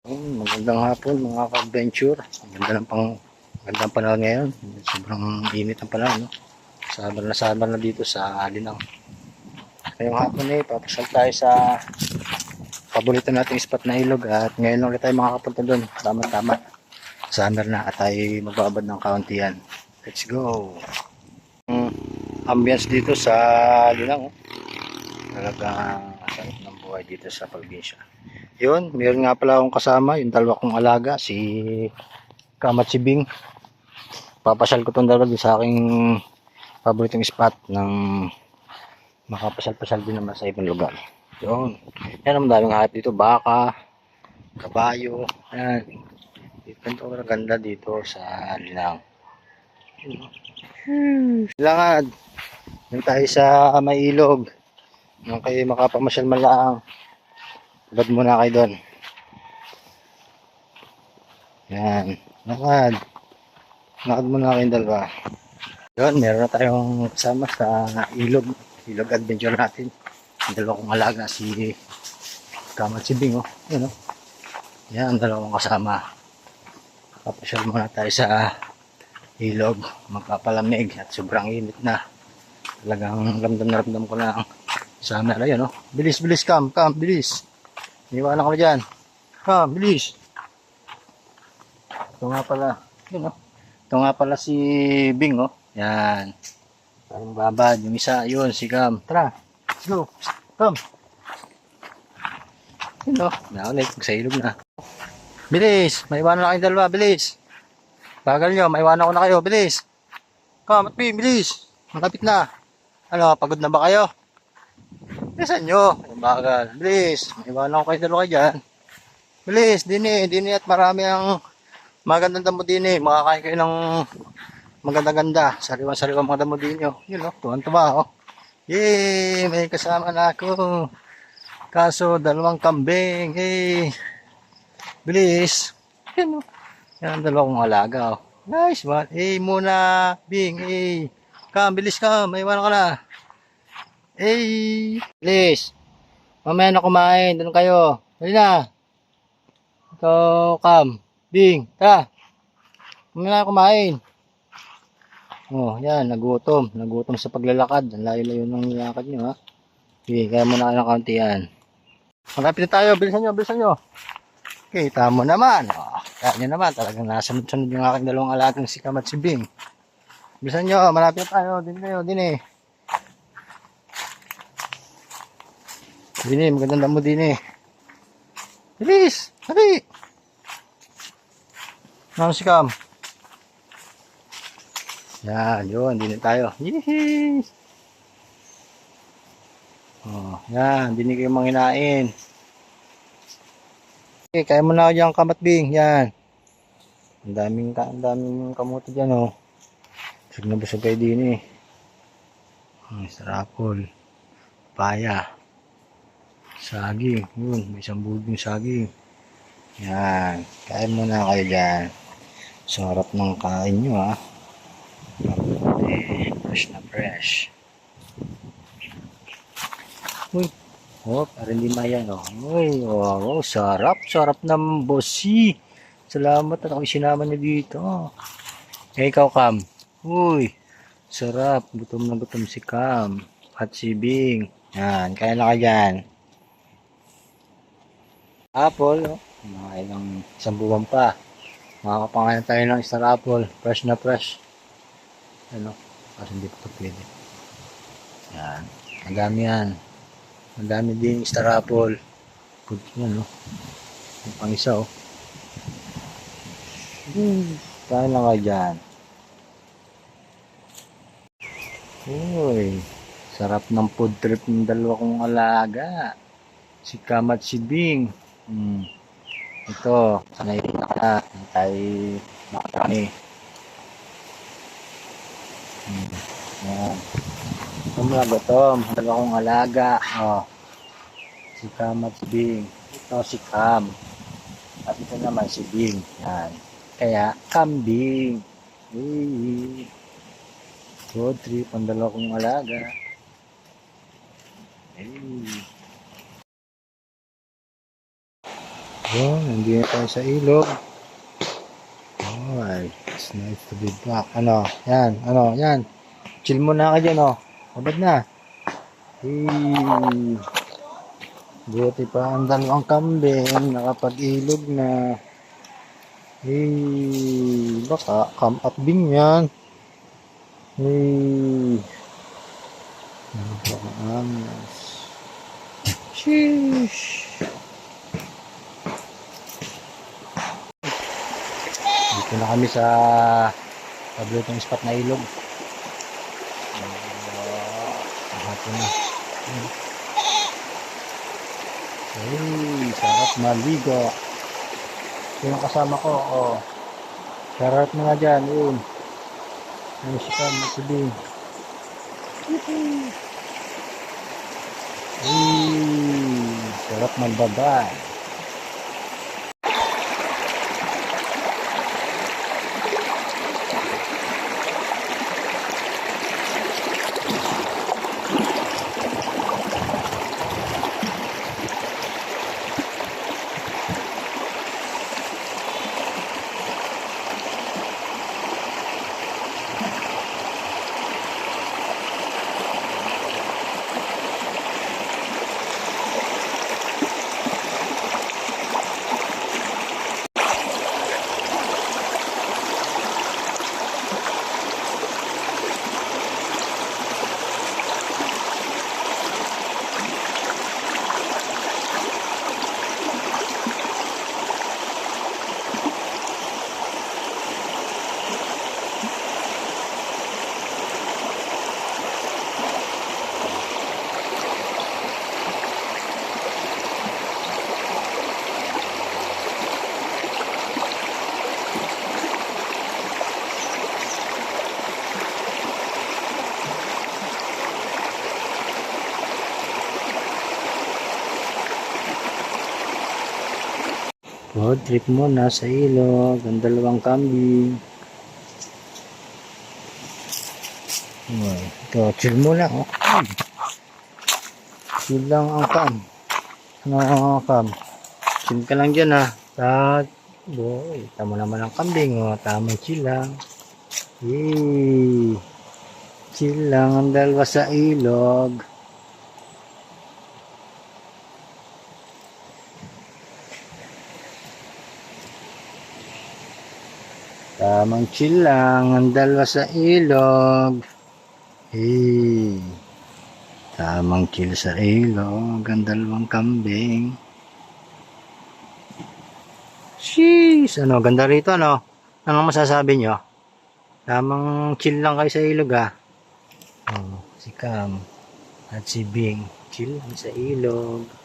Mm, magandang hapon mga ka-adventure. Ang ganda ng pang magandang panahon ngayon. Sobrang init ang panahon. No? Summer na summer na dito sa Alinang. Ngayong hapon eh, papasal tayo sa paborito nating spot na ilog at ngayon lang ulit tayo makakapunta doon. Tama-tama. Summer na at tayo magbabad ng kaunti yan. Let's go! Mm, ambience dito sa Alinang. Oh. Talagang sarap ng buhay dito sa probinsya. Yun, meron nga pala akong kasama, yung dalawa kong alaga, si Kamat si Bing. Papasyal ko tong dalawa sa aking paboritong spot ng makapasal-pasal din naman sa ibang lugar. Yun. Yan ang daming hayop dito, baka, kabayo, yan. Dito ang ganda dito sa Linang. Langad. Yung tayo sa may ilog. Yung kayo makapamasyal man lang. Bad muna kayo doon. Yan. Lakad. Lakad muna kayong dalawa. Yun, meron na tayong kasama sa ilog. Ilog adventure natin. Ang dalawa kong alaga, si Kamat si Bing, oh. Yan, oh. Yan, ang dalawa kong kasama. Papasyal muna tayo sa ilog. Magpapalamig at sobrang init na. Talagang ramdam na ramdam ko na ang summer. Ayan, oh. Bilis, bilis, Kam, Kam, bilis. Iniwanan ko dyan. Ha, bilis. Ito nga pala. Yun, oh. Ito nga pala si Bing, oh. Yan. Parang babad. Yung isa, yun, si Cam. Tara, let's go. Come. Yun, oh. Naulit, sa ilog na. Bilis. Maiwanan na kayong dalawa. Bilis. Bagal nyo. Maiwanan ko na kayo. Bilis. Come, at Bing, bilis. Malapit na. Ano, pagod na ba kayo? Bilisan nyo. Bagal. Bilis. Iwanan ko kayo dalawa dyan. Bilis. Dini. Dini at marami ang magandang damo dini. Makakain kayo ng maganda-ganda. Sariwa-sariwa mga damo dini. Oh. Yun o. Oh. Tuwan-tuwa. Oh. Yay! May kasama na ako. Kaso, dalawang kambing. Hey! Bilis. Yan o. Yan ang dalawang alaga. Oh. Nice one. Hey muna. Bing. Hey. Kam, bilis ka. May iwanan ka na. Hey! Please! Mamaya na kumain. Doon kayo. Dali na. Ito, Kam. Bing. Tara. Mamaya na kumain. Oh, yan. Nagutom. Nagutom sa paglalakad. Ang layo-layo ng nilakad nyo, ha? Okay, kaya muna kayo ng kaunti yan. Magkapit na tayo. Bilisan nyo, bilisan nyo. Okay, tamo naman. Oh, kaya nyo naman. Talagang nasunod-sunod yung aking dalawang alagang si Kam at si Bing. Bilisan nyo. Malapit na tayo. Din kayo. Din eh. Dini, magandang damo dini. Bilis! Hali! Ano si Cam? Yan, yun. Dini tayo. Yee! Oh, yan. Dini kayo manginain. Okay, kaya mo na ako dyan kamatbing. Yan. Ang daming, ang daming kamote dyan, oh. Busog na busog kayo dini. Hmm, sarapol. Paya. Saging. Yun, may isang bulbing saging. Yan. Kain muna kayo dyan. Sarap ng kain nyo, ha. Mabuti. Fresh na fresh. Uy. Oh, parang hindi mayan, oh. Uy, wow. Sarap. Sarap ng bossy. Salamat at ako sinama niyo dito. Eh, ikaw, Cam. Uy. Sarap. Gutom na gutom si Cam. At si Bing. Yan. Kaya na ka dyan. Apple, oh. mga ilang isang buwan pa. Makakapangalan tayo ng star apple. Fresh na fresh. Ano? Kasi hindi pa ito pwede. Yan. Ang dami yan. Ang dami din star apple. Good yan, no? Yung pang isa, oh. Hmm. Tayo lang kayo dyan. Uy. Sarap ng food trip ng dalawa kong alaga. Si Kam at si Bing. Hmm. Ito, sanay kita ka. Tayo makakami. Hmm. Yan. Ito mga gutom. Dalawa kong alaga. Oh. Si Kam at si Bing. Ito si Kam. At ito naman si Bing. Yan. Kaya, kambing. Hey. Road trip ang dalawa kong alaga. Hey. Yun, nandito tayo sa ilog. Alright, it's nice to be back. Ano, yan, ano, yan. Chill muna ka dyan, oh. Abad na. Hey. Buti pa ang dalawang kambing, nakapag-ilog na. Hey, baka come up din yan. Hey. Napaka-angas. Sheesh. Na kami sa pablutong spot na ilog. Uh, hapon na. Hey, sarap maligo. Yung kasama ko, oh. Sarap na nga dyan, yun. Ano si Pam, si Bing. Hey, sarap magbabay. Road trip muna sa ilog, ang dalawang kambing. Well, ito, chill lang. Oh. Chill lang ang kam. Ano kam? Chill ka lang dyan ha. At, boy, tama naman ang kambing. Oh. Tamang chill lang. Yay! Chill lang ang dalawa sa ilog. Tamang chill lang ang dalawa sa ilog. Hey. Tamang chill sa ilog ang dalawang kambing. Sheesh! Ano, ganda rito, ano? Anong masasabi nyo? Tamang chill lang kayo sa ilog, ah. Oh, si Cam at si Bing. Chill lang sa ilog.